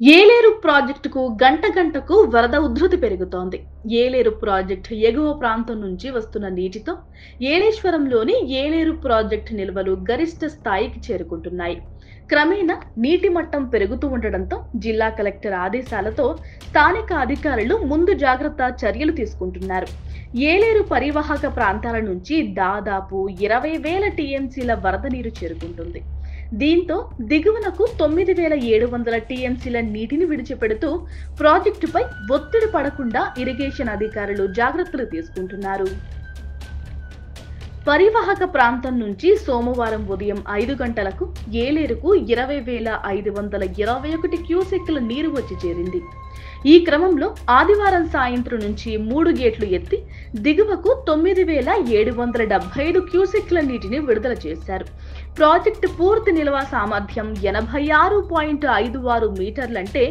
ఏలేరు ప్రాజెక్టుకు గంట గంటకు వరద ఉధృతి పెరుగుతోంది. ఏలేరు ప్రాజెక్టు ఎగువ ప్రాంతం నుంచి వస్తున్న నీటితో ఏలేశ్వరంలోని ఏలేరు ప్రాజెక్టు నిల్వలు గరిష్ట స్థాయికి చేరుకుంటున్నాయి. క్రమేణా నీటి మట్టం పెరుగుతూ ఉండడంతో జిల్లా కలెక్టర్ ఆదేశాలతో స్థానిక అధికారులు ముందు జాగ్రత్త చర్యలు తీసుకుంటున్నారు. ఏలేరు పరివాహక ప్రాంతాల నుంచి దాదాపు ఇరవై వేల టీఎంసీల వరద నీరు చేరుకుంటుంది. దీంతో దిగువనకు తొమ్మిది వేల ఏడు వందల టీఎంసీల నీటిని విడిచిపెడుతూ ప్రాజెక్టుపై ఒత్తిడి పడకుండా ఇరిగేషన్ అధికారులు జాగ్రత్తలు తీసుకుంటున్నారు. పరివాహక ప్రాంతం నుంచి సోమవారం ఉదయం ఐదు గంటలకు ఏలేరుకు ఇరవై వేల ఐదు వందల ఇరవై ఒకటి క్యూసెక్కుల నీరు వచ్చి చేరింది. ఈ క్రమంలో ఆదివారం సాయంత్రం నుంచి మూడు గేట్లు ఎత్తి దిగువకు తొమ్మిది వేల ఏడు వందల డెబ్బై ఐదు క్యూసెక్ల నీటిని విడుదల చేశారు. ప్రాజెక్టు పూర్తి నిల్వ సామర్థ్యం ఎనభై ఆరు పాయింట్ ఐదు ఆరు మీటర్లంటే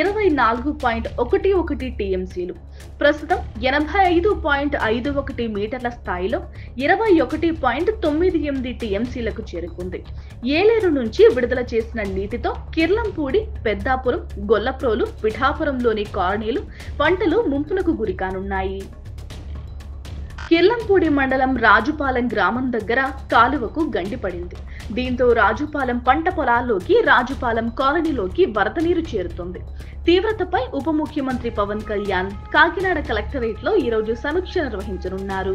ఇరవై నాలుగు పాయింట్ ఒకటి ఒకటి టీఎంసీలు. ప్రస్తుతం ఎనభై ఐదు పాయింట్ ఐదు ఒకటి మీటర్ల స్థాయిలో ఇరవై ఒకటి పాయింట్ తొమ్మిది ఎనిమిది టీఎంసీలకు చేరుకుంది. ఏలేరు నుంచి విడుదల చేసిన నీటితో కిర్లంపూడి పెద్దాపురం గొల్లప్రోలు పిఠాపురంలోని కాలనీలు పంటలు ముంపునకు గురికానున్నాయి కిర్లంపూడి మండలం రాజుపాలెం గ్రామం దగ్గర కాలువకు గండిపడింది దీంతో రాజుపాలెం పంట పొలాల్లోకి రాజుపాలెం కాలనీలోకి వరద నీరు చేరుతుంది. తీవ్రతపై ఉప ముఖ్యమంత్రి పవన్ కళ్యాణ్ కాకినాడ కలెక్టరేట్లో ఈరోజు సమీక్ష నిర్వహించనున్నారు.